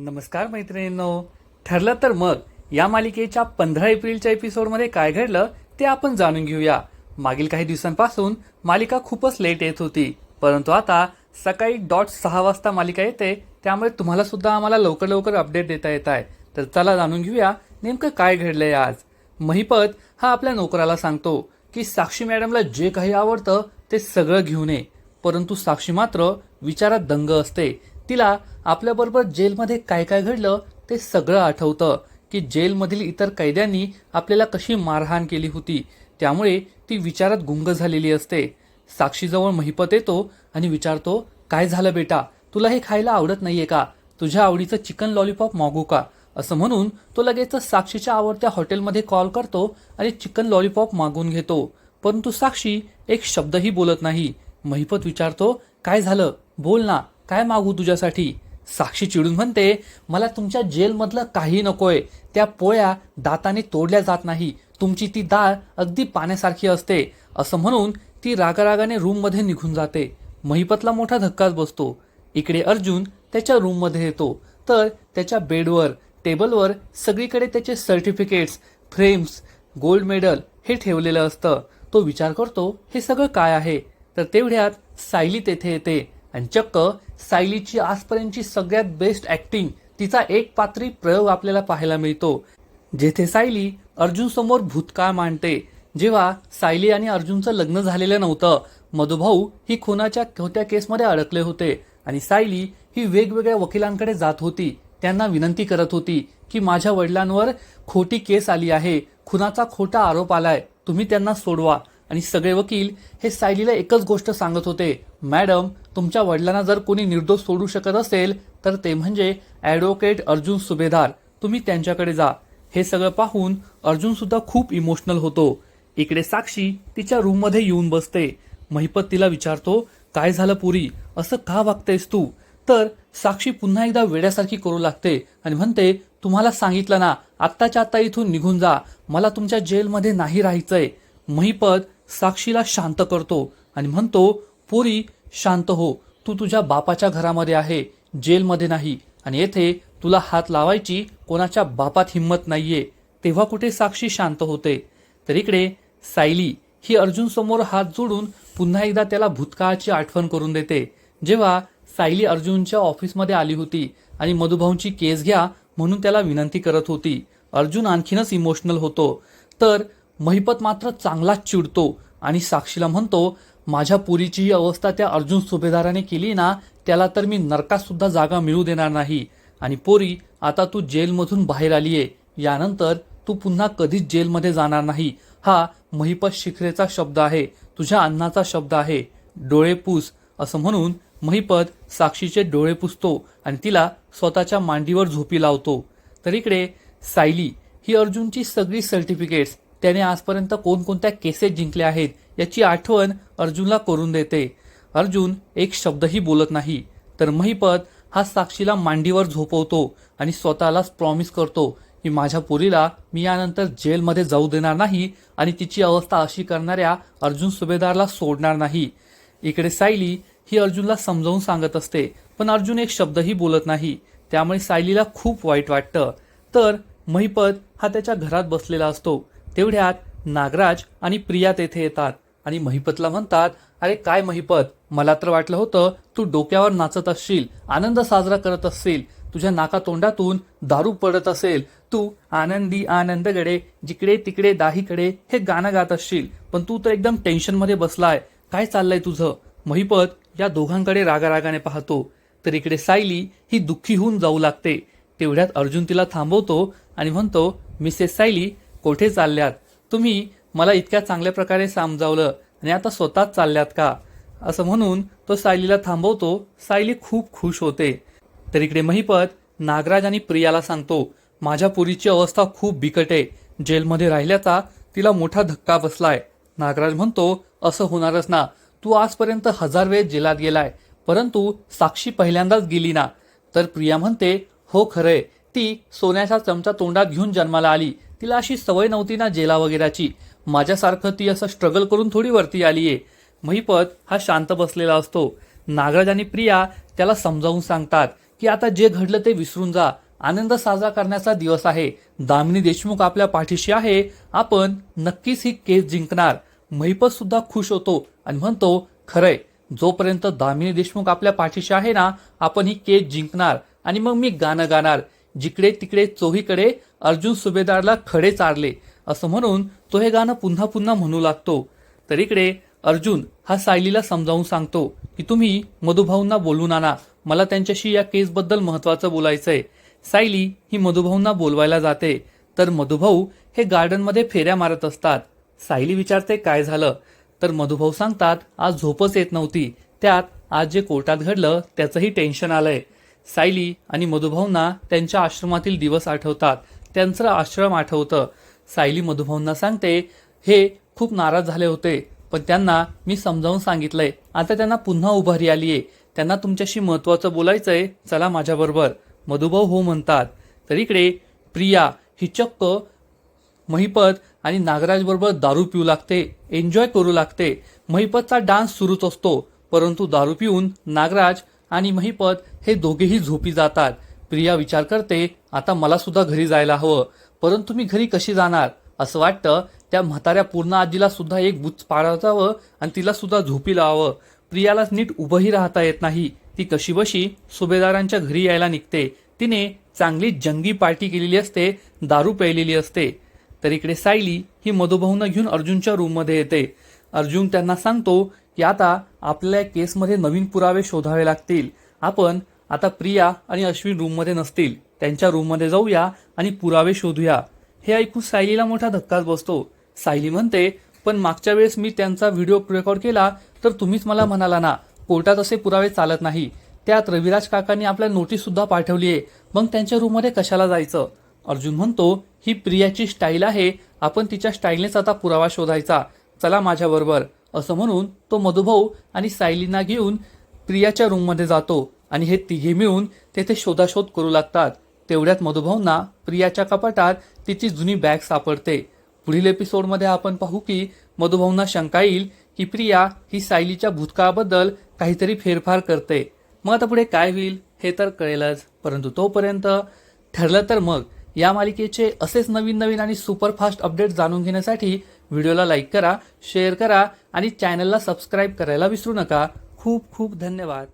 नमस्कार मैत्रिणींनो. ठरलं तर मग या मालिकेच्या पंधरा एप्रिलच्या एपिसोडमध्ये काय घडलं ते आपण जाणून घेऊया. मागील काही दिवसांपासून मालिका खूपच लेट येत होती. परंतु आता सकाळी डॉट सहा वाजता मालिका येते त्यामुळे तुम्हाला सुद्धा आम्हाला लवकर लवकर अपडेट देता येत आहे. तर चला जाणून घेऊया नेमकं काय घडलंय आज. महिपत हा आपल्या नोकराला सांगतो की साक्षी मॅडमला जे काही आवडतं ते सगळं घेऊन ये. परंतु साक्षी मात्र विचारात दंग असते. तिला आपल्याबरोबर जेलमध्ये काय काय घडलं ते सगळं आठवतं की जेलमधील इतर कैद्यांनी आपल्याला कशी मारहाण केली होती. त्यामुळे ती विचारात गुंग झालेली असते. साक्षीजवळ महिपत येतो आणि विचारतो काय झालं बेटा? तुला हे खायला आवडत नाहीये का? तुझ्या आवडीचं चिकन लॉलीपॉप मागू का? असं म्हणून तो लगेच साक्षीच्या आवडत्या हॉटेलमध्ये कॉल करतो आणि चिकन लॉलीपॉप मागून घेतो. परंतु साक्षी एक शब्दही बोलत नाही. महिपत विचारतो काय झालं? बोल ना काय मागू तुझ्यासाठी? साक्षी चिडून म्हणते मला तुमच्या जेलमधलं काही नकोय. त्या पोळ्या दाताने तोडल्या जात नाही. तुमची ती डाळ अगदी पाण्यासारखी असते. असं म्हणून ती रागारागाने रूममध्ये निघून जाते. महिपतला मोठा धक्काच बसतो. इकडे अर्जुन त्याच्या रूममध्ये येतो. तर त्याच्या बेडवर टेबलवर सगळीकडे त्याचे सर्टिफिकेट्स फ्रेम्स गोल्ड मेडल हे ठेवलेलं असतं. तो विचार करतो हे सगळं काय आहे? तर तेवढ्यात सायली तेथे येते. आणि चक्क सायलीची आजपर्यंतची सगळ्यात बेस्ट ऍक्टिंग तिचा एक पात्री प्रयोग आपल्याला पाहायला मिळतो. जेथे सायली अर्जुन समोर भूतकाळ मांडते जेव्हा सायली आणि अर्जुनचं लग्न झालेलं नव्हतं मधुभाऊ ही खुनाच्या खोत्या केसमध्ये अडकले होते आणि सायली ही वेगवेगळ्या वकिलांकडे जात होती. त्यांना विनंती करत होती की माझ्या वडिलांवर खोटी केस आली आहे खुनाचा खोटा आरोप आलाय तुम्ही त्यांना सोडवा. आणि सगळे वकील हे सायलीला एकच गोष्ट सांगत होते मॅडम तुमच्या वडिलांना जर कोणी निर्दोष सोडू शकत असेल तर ते म्हणजे ॲडव्होकेट अर्जुन सुभेदार. तुम्ही त्यांच्याकडे जा. हे सगळं पाहून अर्जुन सुद्धा खूप इमोशनल होतो. इकडे साक्षी तिच्या रूममध्ये येऊन बसते. महिपत तिला विचारतो काय झालं पुरी? असं का वागतेस तू? तर साक्षी पुन्हा एकदा वेड्यासारखी करू लागते आणि म्हणते तुम्हाला सांगितलं ना आत्ताच्या आत्ता इथून निघून जा. मला तुमच्या जेलमध्ये नाही राहायचंय. महिपत साक्षीला शांत करतो आणि म्हणतो पुरी शांत हो. तू तुझ्या बापाच्या घरामध्ये आहे जेलमध्ये नाही आणि येथे तुला हात लावायची कोणाच्या बापात हिंमत नाहीये. तेव्हा कुठे साक्षी शांत होते? तर इकडे सायली ही अर्जुन समोर हात जोडून पुन्हा एकदा त्याला भूतकाळाची आठवण करून देते. जेव्हा सायली अर्जुनच्या ऑफिसमध्ये आली होती आणि मधुभाऊंची केस घ्या म्हणून त्याला विनंती करत होती. अर्जुन आणखीनच इमोशनल होतो. तर महिपत मात्र चांगलाच चिडतो आणि साक्षीला म्हणतो माझ्या पुरीची ही अवस्था त्या अर्जुन सुभेदाराने केली ना त्याला तर मी नरकातसुद्धा जागा मिळू देणार नाही. आणि पोरी आता तू जेलमधून बाहेर आली आहे यानंतर तू पुन्हा कधीच जेलमध्ये जाणार नाही. हा महिपत शिखरेचा शब्द आहे. तुझ्या अन्नाचा शब्द आहे. डोळे पूस असं म्हणून महिपत साक्षीचे डोळे पुसतो आणि तिला स्वतःच्या मांडीवर झोपी लावतो. तर इकडे सायली ही अर्जुनची सगळी सर्टिफिकेट्स त्याने आजपर्यंत कोणकोणत्या केसेस जिंकल्या आहेत याची आठवण अर्जुनला करून देते. अर्जुन एक शब्दही बोलत नाही. तर महिपत हा साक्षीला मांडीवर झोपवतो आणि स्वतःलाच प्रॉमिस करतो की माझ्या पोरीला मी यानंतर जेलमध्ये जाऊ देणार नाही आणि तिची अवस्था अशी करणाऱ्या अर्जुन सुभेदारला सोडणार नाही. इकडे सायली ही अर्जुनला समजावून सांगत असते पण अर्जुन एक शब्दही बोलत नाही. त्यामुळे सायलीला खूप वाईट वाटतं. तर महिपत हा त्याच्या घरात बसलेला असतो. तेवढ्यात नागराज आणि प्रिया तेथे येतात. आणि महिपतला म्हणतात अरे काय महिपत? मला तर वाटलं होतं तू डोक्यावर नाचत असशील आनंद साजरा करत असशील तुझ्या नाका तोंडातून दारू पडत असेल तू आनंदी आनंदगडे जिकडे तिकडे दाहीकडे हे गाणं गात असशील पण तू तर एकदम टेन्शनमध्ये बसलाय काय चाललंय तुझं? महिपत या दोघांकडे रागारागाने पाहतो. तर इकडे सायली ही दुःखी होऊन जाऊ लागते. तेवढ्यात अर्जुन तिला थांबवतो आणि म्हणतो मिसेस सायली कोठे चालल्यात? तुम्ही मला इतक्या चांगल्या प्रकारे समजावलं आणि आता स्वतःच चालल्यात का? असं म्हणून तो सायलीला थांबवतो. सायली खूप खुश होते. तर इकडे महिपत नागराज आणि प्रियाला सांगतो माझ्या पुरीची अवस्था खूप बिकट आहे. जेलमध्ये राहिल्याचा तिला मोठा धक्का बसलाय. नागराज म्हणतो असं होणारच ना. तू आजपर्यंत हजार वेळ जेलात गेलाय परंतु साक्षी पहिल्यांदाच गेली ना. तर प्रिया म्हणते हो खरंय. ती सोन्याचा चमचा तोंडात घेऊन जन्माला आली. तिला अशी सवय नव्हती ना जेला वगैरेची माझ्यासारखं ती असं स्ट्रगल करून थोडी वरती आली आहे. महिपत हा शांत बसलेला असतो. नागराज आणि प्रिया त्याला समजावून सांगतात की आता जे घडलं ते विसरून जा. आनंद साजरा करण्याचा दिवस आहे. दामिनी देशमुख आपल्या पाठीशी आहे. आपण नक्कीच ही केस जिंकणार. महिपत सुद्धा खुश होतो आणि म्हणतो खरंय जोपर्यंत दामिनी देशमुख आपल्या पाठीशी आहे ना आपण ही केस जिंकणार आणि मग मी गाणं गाणार. जिकडे तिकडे चोहीकडे अर्जुन सुभेदारला खडे चारले. असं म्हणून तो हे गाणं पुन्हा पुन्हा म्हणू लागतो. तर इकडे अर्जुन हा सायलीला समजावून सांगतो की तुम्ही मधुभाऊंना बोलून आणा. मला त्यांच्याशी या केसबद्दल महत्वाचं आहे सायली ही मधुभाऊंना बोलवायला जाते. तर मधुभाऊ हे गार्डनमध्ये फेऱ्या मारत असतात. सायली विचारते काय झालं? तर मधुभाऊ सांगतात आज झोपच येत नव्हती. त्यात आज जे कोर्टात घडलं त्याचंही टेन्शन आलंय. सायली आणि मधुभाऊंना त्यांच्या आश्रमातील दिवस आठवतात. त्यांचं आश्रम आठवतं. सायली मधुभाऊंना सांगते हे खूप नाराज झाले होते पण त्यांना मी समजावून सांगितलंय. आता त्यांना पुन्हा उभारी आली आहे त्यांना तुमच्याशी महत्वाचं बोलायचंय. चला माझ्याबरोबर. मधुभाऊ हो म्हणतात. तर इकडे प्रिया ही चक्क महिपत आणि नागराजबरोबर दारू पिऊ लागते. एन्जॉय करू लागते. महिपतचा डान्स सुरूच असतो. परंतु दारू पिऊन नागराज आणि महिपत हे दोघेही झोपी जातात. प्रिया विचार करते आता मला सुद्धा घरी जायला हवं. परंतु मी घरी कशी जाणार? असं वाटतं त्या म्हाताऱ्या पूर्ण आजीला सुद्धा एक बुच पाडावं आणि तिला सुद्धा झोपी लावावं. प्रियालाच नीट उभंही राहता येत नाही. ती कशी बशी सुभेदारांच्या घरी यायला निघते. तिने चांगली जंगी पार्टी केलेली असते दारू प्यायलेली असते. तर इकडे सायली ही मधुभाऊंना घेऊन अर्जुनच्या रूममध्ये येते. अर्जुन त्यांना सांगतो की आता आपल्या केसमध्ये नवीन पुरावे शोधावे लागतील. आपण आता प्रिया आणि अश्विन रूममध्ये नसतील. त्यांच्या रूममध्ये जाऊया आणि पुरावे शोधूया. हे ऐकून सायलीला मोठा धक्काच बसतो. सायली म्हणते पण मागच्या वेळेस मी त्यांचा व्हिडिओ रेकॉर्ड केला तर तुम्हीच मला म्हणाला ना कोर्टात असे पुरावे चालत नाही. त्यात रविराज काकांनी आपल्या नोटीस सुद्धा पाठवली आहे मग त्यांच्या रूममध्ये कशाला जायचं? अर्जुन म्हणतो ही प्रियाची स्टाईल आहे. आपण तिच्या स्टाईलनेच आता पुरावा शोधायचा. चला माझ्याबरोबर असं म्हणून तो मधुभाऊ आणि सायलीना घेऊन प्रियाच्या रूममध्ये जातो आणि हे तिघे मिळून तेथे शोधाशोध करू लागतात. तेवढ्यात मधुभाऊंना प्रियाच्या कपाटात तिची जुनी बॅग सापडते. पुढील एपिसोडमध्ये आपण पाहू की मधुभाऊंना शंका येईल की प्रिया ही सायलीच्या भूतकाळाबद्दल काहीतरी फेरफार करते. मग आता पुढे काय होईल हे तर कळेलच परंतु तोपर्यंत ठरलं तर मग या मालिकेचे असेच नवीन नवीन आणि सुपरफास्ट अपडेट जाणून घेण्यासाठी व्हिडिओला लाईक करा शेअर करा आणि चॅनलला सबस्क्राईब करायला विसरू नका. खूप खूप धन्यवाद.